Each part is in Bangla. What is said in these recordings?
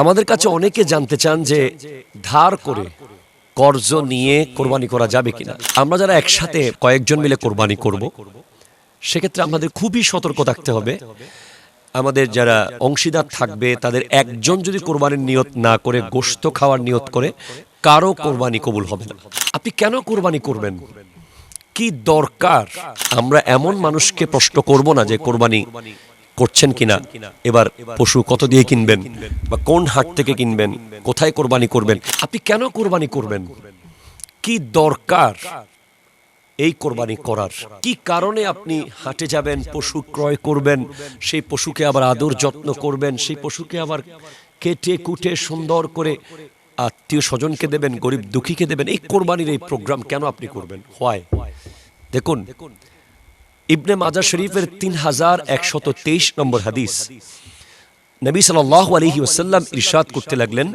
আমাদের কাছে অনেকে জানতে চান যে ধার করে কর্জ নিয়ে কোরবানি করা যাবে কিনা। আমরা যারা একসাথে কয়েকজন মিলে কোরবানি করব, সেক্ষেত্রে আমাদের খুবই সতর্ক থাকতে হবে। আমাদের যারা অংশীদার থাকবে, তাদের একজন যদি কোরবানির নিয়ত না করে, গোশত খাওয়ার নিয়ত করে, কারও কোরবানি কবুল হবে না। আপনি কেন কোরবানি করবেন? কি দরকার? আমরা এমন মানুষকে প্রশ্ন করব না যে কোরবানি করছেন কিনা? এবার পশু কত দিয়ে কিনবেন? বা কোন হাট থেকে কিনবেন? কোথায় কোরবানি করবেন? আপনি কেন কোরবানি করবেন? কি দরকার এই কোরবানি করার? কি কারণে আপনি হাটে যাবেন পশু ক্রয় করবেন সেই পশুকে আবার আদর যত্ন করবেন সেই পশুকে আবার কেটে কুটে সুন্দর করে আত্মীয় স্বজনকে দেবেন গরিব দুঃখীকে দেবেন? এই কোরবানির এই প্রোগ্রাম কেন আপনি করবেন? হয় দেখুন ইবনে মাজা শরীফের তিন হাজার একশত তেইশ নম্বর হাদিস। নবী সাল্লাল্লাহু আলাইহি ওয়াসাল্লাম ইরশাদ করতে লাগলেন,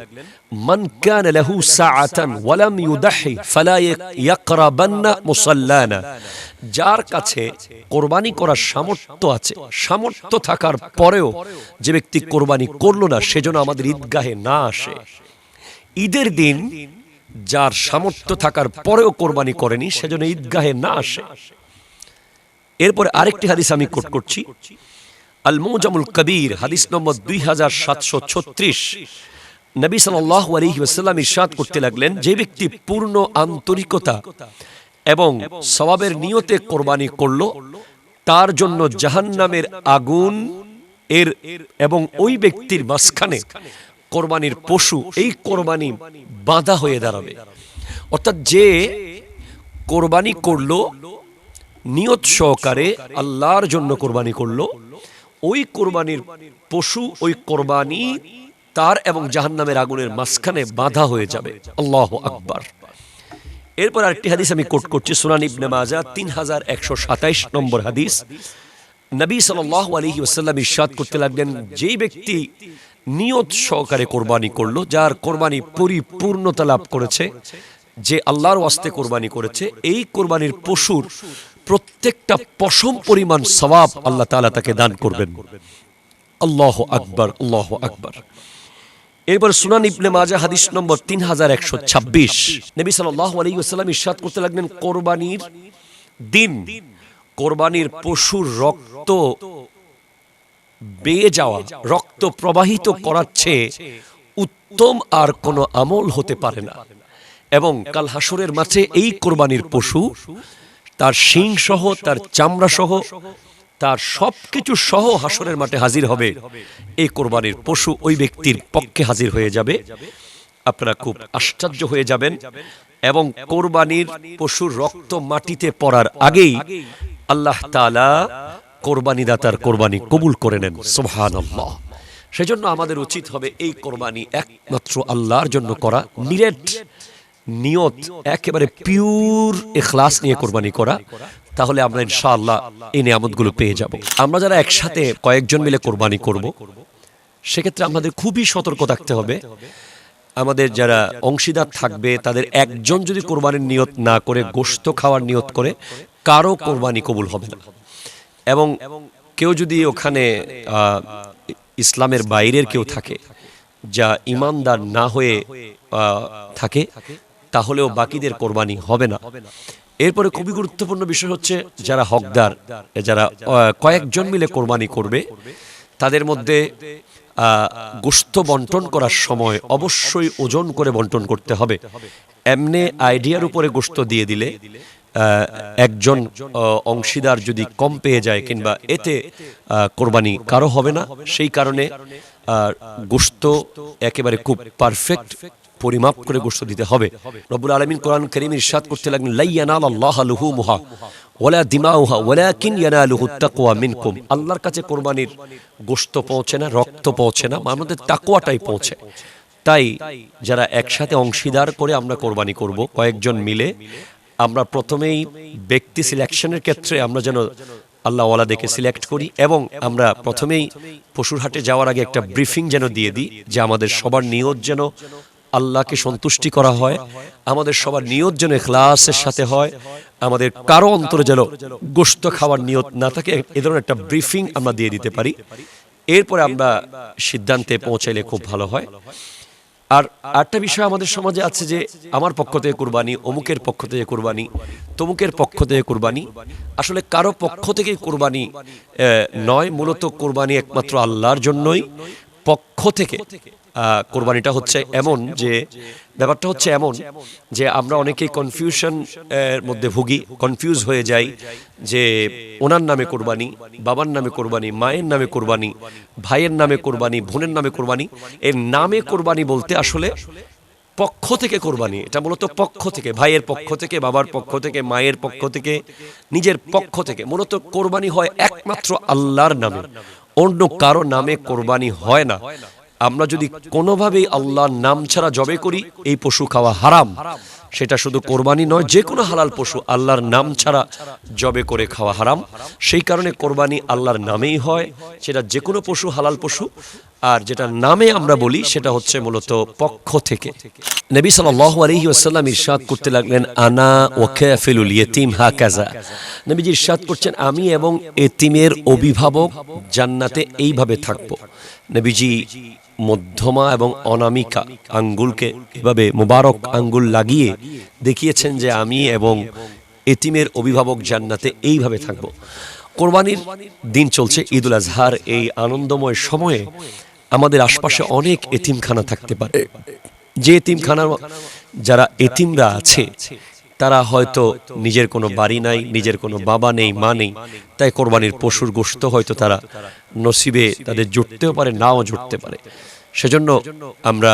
মান কান লাহু সাআতান ওয়া লাম ইউদাহি ফালা ইয়াকরাবান্না মুসাল্লানা। যার কাছে কোরবানি করার সামর্থ্য আছে, সামর্থ্য থাকার পরেও যে ব্যক্তি কোরবানি করল না, সেজন্য আমাদের ঈদগাহে না আসে। ঈদের দিন যার সামর্থ্য থাকার পরেও কোরবানি করেনি, সেজন্য ঈদগাহে না আসে। এরপরে আরেকটি হাদিস আমি কোট করছি। আল মুজামুল কবির, হাদিস নম্বর দুই হাজার সাতশো ছত্রিশ। নবী সাল্লাহ আলহি ওসাল্লাম ইরশাদ করতে লাগলেন, যে ব্যক্তি পূর্ণ আন্তরিকতা এবং সবাবের নিয়তে কোরবানি করল, তার জন্য জাহান্নামের আগুন, এর এবং ওই ব্যক্তির মাঝখানে কোরবানির পশু, এই কোরবানি বাধা হয়ে দাঁড়াবে। অর্থাৎ যে কোরবানি করল নিয়ত সহকারে আল্লাহর জন্য কোরবানি করল। ওই কোরবানির পশু, ওই কোরবানি তার এবং জাহান্নামের আগুনের মাঝখানে বাধা হয়ে যাবে। আল্লাহ আকবার। এরপর আরেকটি হাদিস আমি কোট করছি, সুনান ইবনে মাজা তিন হাজার একশো সাতাইশ নম্বর হাদিস। নবী সাল্লাহ আলহি ওসাল্লাম ইরশাদ করতে লাগলেন, যেই ব্যক্তি নিয়ত সহকারে কোরবানি করল, যার কোরবানি পরিপূর্ণতা লাভ করেছে, যে আল্লাহর ওয়াস্তে কোরবানি করেছে, এই কোরবানির পশুর প্রত্যেকটা পশম পরিমাণ সবাব আল্লাহ তালা তাকে দান করবেন। আল্লাহ আকবর আল্লাহ আকবর। এরপর সুনান ইবনে মাজা হাদিস নম্বর তিন হাজার একশো ছাব্বিশ। নবী সাল্লাহ আলী সাল্লাম ইরশাদ করতে লাগলেন, কোরবানির দিন, কোরবানির পশুর রক্ত বেয়ে যাওয়া, রক্ত প্রবাহিত করার চেয়ে উত্তম আর কোনো আমল হতে পারে না। এবং কাল হাসরের মাঠে এই কোরবানির পশু তার শিং সহ তার চামড়া সহ তার সবকিছু সহ হাসরের মাঠে হাজির হবে। এই কোরবানির পশু ওই ব্যক্তির পক্ষে হাজির হয়ে যাবে। আপনারা খুব আশ্চর্য হয়ে যাবেন এবং কোরবানির পশুর রক্ত মাটিতে পড়ার আগেই আল্লাহ তালা কোরবানি দাতার কোরবানি কবুল করে নেন। সোহান সেজন্য আমাদের উচিত হবে এই কোরবানি একমাত্র আল্লাহর জন্য করা। নিরেট নিয়ত, একেবারে পিওর এখলাস নিয়ে কোরবানি করা, তাহলে আমরা ইনশাআল্লাহ এই নিয়ামতগুলো পেয়ে যাব। আমরা যারা একসাথে কয়েকজন মিলে কোরবানি করব, সেক্ষেত্রে আমাদের খুবই সতর্ক থাকতে হবে। আমাদের যারা অংশীদার থাকবে, তাদের একজন যদি কোরবানির নিয়ত না করে, গোশত খাওয়ার নিয়ত করে, কারও কোরবানি কবুল হবে না। এবং কেউ যদি ওখানে ইসলামের বাইরের কেউ থাকে, যা ইমানদার না হয়ে থাকে তাহলেও বাকিদের কোরবানি হবে না। এরপরে খুবই গুরুত্বপূর্ণ বিষয় হচ্ছে যারা হকদার, যারা কয়েকজন মিলে কোরবানি করবে, তাদের মধ্যে গোস্ত বন্টন করার সময় অবশ্যই ওজন করে বন্টন করতে হবে। এমনি আইডিয়ার উপরে গোস্ত দিয়ে দিলে একজন অংশীদার যদি কম পেয়ে যায় কিংবা এতে কোরবানি কারও হবে না, সেই কারণে গোস্ত একেবারে খুব পারফেক্ট পরিমাপ করে গোস্ত দিতে হবে। রব্বুল আলমিন কোরআন করিম ইরশাদ করতে লাগলেন লাইয়ানাল আল্লাহ লুহু মুহা ওলা দিমাউহা ওলা কিন ইয়ানালুহু তাকওয়া মিনকুম। আল্লাহর কাছে কোরবানির গোস্ত পৌঁছে না, রক্ত পৌঁছে না, আমাদের তাকওয়াটাই পৌঁছে। তাই যারা একসাথে অংশীদার করে আমরা কোরবানি করব, কয়েকজন মিলে, আমরা প্রথমেই ব্যক্তি সিলেকশনের ক্ষেত্রে আমরা যেন আল্লাহ ওয়ালা দেখে সিলেক্ট করি এবং আমরা প্রথমেই পশুর হাটে যাওয়ার আগে একটা ব্রিফিং যেন দিয়ে দিই, যে আমাদের সবার নিয়ত যেন আল্লাহকে সন্তুষ্টি করা হয়, আমাদের সবার নিয়ত যেন এখলাসের সাথে হয়, আমাদের কারও অন্তরে যেন গোস্ত খাওয়ার নিয়ত না থাকে, এ ধরনের একটা ব্রিফিং আমরা দিয়ে দিতে পারি। এরপরে আমরা সিদ্ধান্তে পৌঁছাইলে খুব ভালো হয়। আর আরেকটা বিষয় আমাদের সমাজে আছে যে, আমার পক্ষ থেকে কোরবানি, অমুকের পক্ষ থেকে কোরবানি, তমুকের পক্ষ থেকে কোরবানি। আসলে কারও পক্ষ থেকে কোরবানি নয়, মূলত কোরবানি একমাত্র আল্লাহর জন্যই। পক্ষ থেকে কোরবানিটা হচ্ছে এমন যে, ব্যাপারটা হচ্ছে এমন যে আমরা অনেকেই কনফিউশন এর মধ্যে ভুগি কনফিউজ হয়ে যাই যে ওনার নামে কোরবানি, বাবার নামে কোরবানি, মায়ের নামে কোরবানি, ভাইয়ের নামে কোরবানি, বোনের নামে কোরবানি। এর নামে কোরবানি বলতে আসলে পক্ষ থেকে কোরবানি। এটা মূলত পক্ষ থেকে, ভাইয়ের পক্ষ থেকে, বাবার পক্ষ থেকে, মায়ের পক্ষ থেকে, নিজের পক্ষ থেকে। মূলত কোরবানি হয় একমাত্র আল্লাহর নামে। অন্য কারও নামে কোরবানি হয় না। আমরা যদি কোনোভাবেই আল্লাহর নাম ছাড়া জবে করি, এই পশু খাওয়া হারাম। সেটা শুধু কোরবানি নয়, যে কোনো হালাল পশু আল্লাহর নাম ছাড়া জবে করে খাওয়া হারাম। সেই কারণে কোরবানি আল্লাহর নামেই হয়, সেটা যে কোনো পশু হালাল পশু। আর যেটা নামে আমরা বলি, সেটা হচ্ছে মূলত পক্ষ থেকে। নবী সাল্লাল্লাহু আলাইহি ওয়াসাল্লাম ইরশাদ করতে লাগলেন, আনা ওয়া কাফিলুল ইয়েতিম হাকাজা নবীজি ইরশাদ করছেন, আমি এবং এতিমের অভিভাবক জান্নাতে এইভাবে থাকব। নবীজি মধ্যমা এবং অনামিকা আঙ্গুলকে এভাবে মোবারক আঙ্গুল লাগিয়ে দেখিয়েছেন যে আমি এবং এটিমের অভিভাবক জান্নাতে এইভাবে থাকব। কোরবানির দিন চলছে ঈদুল আজহার। এই আনন্দময় সময়ে আমাদের আশপাশে অনেক এতিমখানা থাকতে পারে। যে এতিমখানার যারা এতিমরা আছে তারা হয়তো নিজের কোনো বাড়ি নাই, নিজের কোনো বাবা নেই, মা নেই। তাই কোরবানির পশুর গোশত হয়তো তারা নসিবে তাদের জুটতেও পারে, নাও জুটতে পারে। সেজন্য আমরা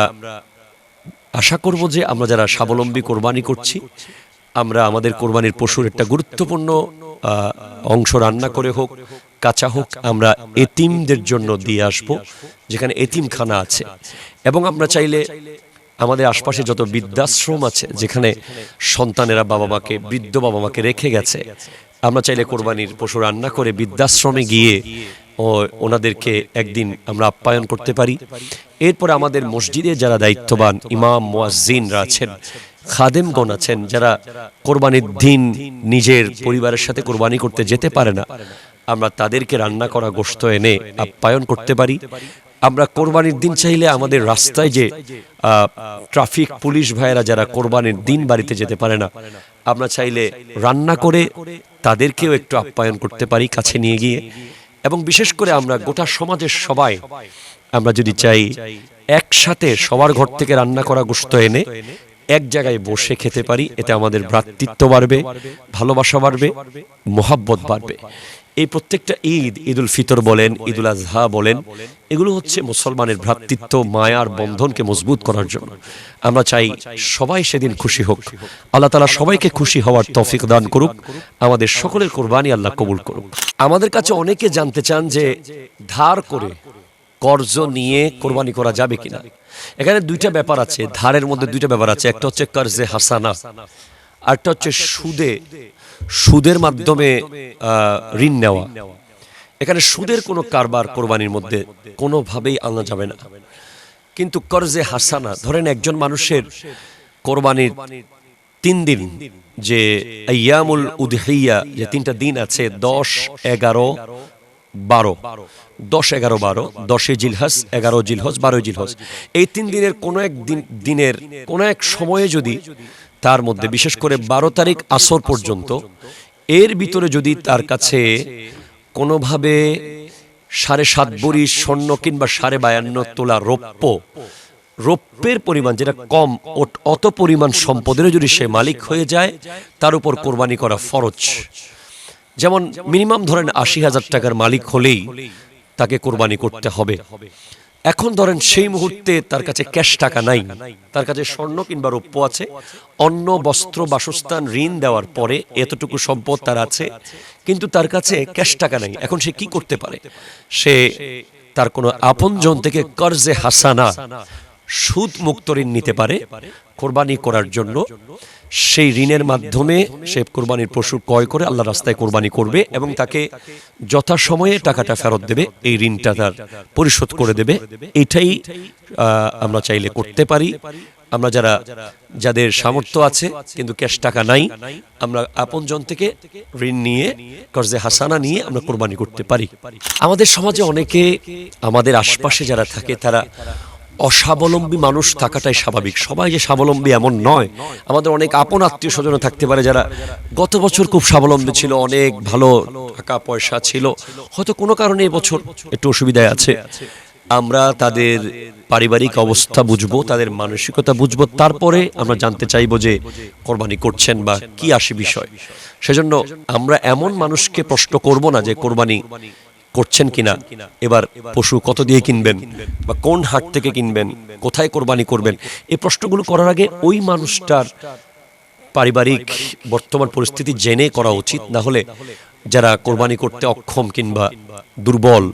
আশা করব যে আমরা যারা স্বাবলম্বী কোরবানি করছি, আমরা আমাদের কোরবানির পশুর একটা গুরুত্বপূর্ণ অংশ রান্না করে হোক, কাঁচা হোক, আমরা এতিমদের জন্য দিয়ে আসব, যেখানে এতিমখানা আছে। এবং আমরা চাইলে আমাদের আশপাশে যত বৃদ্ধাশ্রম আছে, যেখানে সন্তানেরা বাবা মাকে বৃদ্ধ বাবা মাকে রেখে গেছে, আমরা চাইলে কোরবানির পশু রান্না করে বৃদ্ধাশ্রমে গিয়ে ও ওনাদেরকে একদিন আমরা আপ্যায়ন করতে পারি। এরপরে আমাদের মসজিদে যারা দায়িত্ববান ইমাম মোয়াজিনরা আছেন, খাদেমগণ আছেন, যারা কোরবানির দিন নিজের পরিবারের সাথে কোরবানি করতে যেতে পারে না, আমরা তাদেরকে রান্না করা গোশত এনে আপ্যায়ন করতে পারি। আমরা কোরবানির দিন চাইলে আমাদের রাস্তায় যে ট্রাফিক পুলিশ ভাইয়েরা যারা কোরবানির দিন বাড়িতে যেতে পারে না, আমরা চাইলে রান্না করে তাদেরকেও একটু আপ্যায়ন করতে পারি কাছে নিয়ে গিয়ে। এবং বিশেষ করে আমরা গোটা সমাজের সবাই, আমরা যদি চাই একসাথে সবার ঘর থেকে রান্না করা গোস্ত এনে এক জায়গায় বসে খেতে পারি, এতে আমাদের ভ্রাতৃত্ব বাড়বে, ভালোবাসা বাড়বে, মোহাব্বত বাড়বে। এই প্রত্যেকটা ঈদ, ঈদুল ফিতর বলেন, ঈদুল আজহা বলেন, এগুলো হচ্ছে মুসলমানের ভ্রাতৃত্ব, মায়ার বন্ধনকে মজবুত করার জন্য। আমরা চাই সবাই সেদিন খুশি হোক। আল্লাহ তালা সবাইকে খুশি হওয়ার তৌফিক দান করুক। আমাদের সকলের কোরবানি আল্লাহ কবুল করুক। আমাদের কাছে অনেকে জানতে চান যে ধার করে কর্জ নিয়ে কোরবানি করা যাবে কিনা। এখানে দুইটা ব্যাপার আছে, ধারের মধ্যে দুইটা ব্যাপার আছে। একটা হচ্ছে কর্জে হাসানা আরটা হচ্ছে সুদে সুদের মাধ্যমে ঋণ নেওয়া। এখানে সুদের কোনো কারবার কোরবানির মধ্যে কোনোভাবেই আনা যাবে না। কিন্তু কর্জে হাসানা, ধরেন একজন মানুষের কোরবানির তিন দিন, যে আয়ামুল উদহিয়া, যে তিনটা দিন আছে, দশ, এগারো, বারো। দশ, এগারো, বারো দশে জিলহজ, এগারো জিলহজ, বারোই জিলহজ। এই তিন দিনের কোনো এক দিন দিনের কোনো এক সময়ে যদি তার মধ্যে বিশেষ করে বারো তারিখ আসর পর্যন্ত, এর ভিতরে যদি তার কাছে কোনোভাবে সাড়ে সাত বড়ি স্বর্ণ কিংবা সাড়ে বায়ান্ন তোলা রৌপ্য, রৌপ্যের পরিমাণ যেটা কম অত পরিমাণ সম্পদেরও যদি সে মালিক হয়ে যায়, তার উপর কোরবানি করা ফরজ। যেমন মিনিমাম ধরেন আশি হাজার টাকার মালিক হলেই তাকে কোরবানি করতে হবে। এখন ধরেন সেই মুহূর্তে তার কাছে ক্যাশ টাকা নাই। তার কাছে স্বর্ণ কিংবা রৌপ্য আছে। অন্ন, বস্ত্র, বাসস্থান, ঋণ দেওয়ার পরে এতটুকু সম্পদ তার আছে। কিন্তু তার কাছে ক্যাশ টাকা নাই। এখন সে কি করতে পারে? সে তার কোনো আপনজন থেকে কর্জে হাসানা সুদ মুক্ত ঋণ নিতে পারে, কোরবানি করার জন্য। সেই ঋণের মাধ্যমে সে কোরবানির পশু ক্রয় করে আল্লাহ রাস্তায় কোরবানি করবে এবং তাকে যথাসময়ে টাকাটা ফেরত দেবে, এই ঋণটা তার পরিশোধ করে দেবে। এটাই আমরা চাইলে করতে পারি। আমরা যারা, যাদের সামর্থ্য আছে, কিন্তু ক্যাশ টাকা নাই, আমরা আপনজন থেকে ঋণ নিয়ে, কর্জে হাসানা নিয়ে আমরা কোরবানি করতে পারি। আমাদের সমাজে অনেকে, আমাদের আশপাশে যারা থাকে, তারা অস্বাবলম্বী মানুষ থাকাটাই স্বাভাবিক। সবাই যে স্বাবলম্বী এমন নয়। আমাদের অনেক আপন আত্মীয় স্বজন থাকতে পারে যারা গত বছর খুব স্বাবলম্বী ছিল, অনেক ভালো টাকা পয়সা ছিল। হয়তো কোনো কারণে এবছর একটু অসুবিধায় আছে। আমরা তাদের পারিবারিক অবস্থা বুঝব, তাদের মানসিকতা বুঝব, তারপরে আমরা জানতে চাইব যে কোরবানি করছেন বা কি আসে বিষয়। সেজন্য আমরা এমন মানুষকে প্রশ্ন করব না যে কোরবানি করছেন কিনা? এবার পশু কত দিয়ে কিনবেন? বা কোন হাট থেকে কিনবেন? কোথায় কোরবানি করবেন? এই প্রশ্নগুলো করার আগে ওই মানুষটার পারিবারিক বর্তমান পরিস্থিতি জেনে করা উচিত। না হলে যারা কোরবানি করতে অক্ষম কিংবা দুর্বল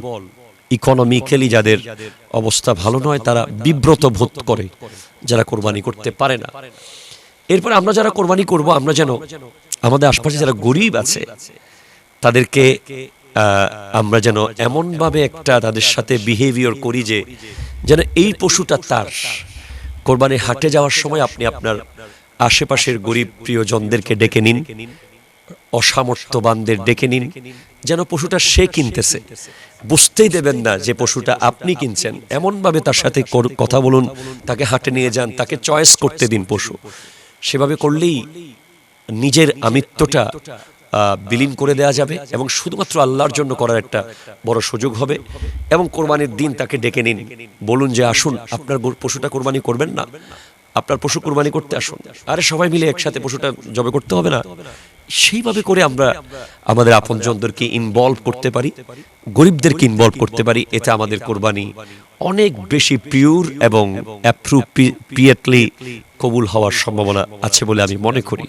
ইকোনমিক্যালি যাদের অবস্থা ভালো নয়, তারা বিব্রত বোধ করে যারা কোরবানি করতে পারে না। এরপর আমরা যারা কোরবানি করব, আমরা যেন আমাদের আশপাশে যারা গরিব আছে, তাদেরকে আমরা যেন এমনভাবে একটা তাদের সাথে বিহেভিয়ার করি যে, যেন এই পশুটা তার। কোরবানি হাটে যাওয়ার সময় আপনি আপনার আশেপাশের গরিব প্রিয়জনদেরকে ডেকে নিন, অসামর্থ্যবানদের ডেকে নিন, যেন পশুটা সে কিনতেছে। বুঝতেই দেবেন না যে পশুটা আপনি কিনছেন। এমনভাবে তার সাথে কথা বলুন, তাকে হাটে নিয়ে যান, তাকে চয়েস করতে দিন পশু। সেভাবে করলেই নিজের আমিত্বটা বিলীন করে দেওয়া যাবে এবং শুধুমাত্র আল্লাহর জন্য করার একটা বড় সুযোগ হবে এবং কোরবানির দিন তাকে ডেকে নিন। বলুন যে, আসুন, আপনার পশুটা কোরবানি করবেন না। আপনার পশু কোরবানি করতে আসুন। আরে, সবাই মিলে একসাথে পশুটা জবে করতে হবে না। সেইভাবে করে আমরা আমাদের আপনজনদেরকে ইনভলভ করতে পারি, গরিবদেরকে ইনভলভ করতে পারি। এতে আমাদের কোরবানি অনেক বেশি পিওর এবং অ্যাপ্রোপ্রিয়েটলি কবুল হওয়ার সম্ভাবনা আছে বলে আমি মনে করি।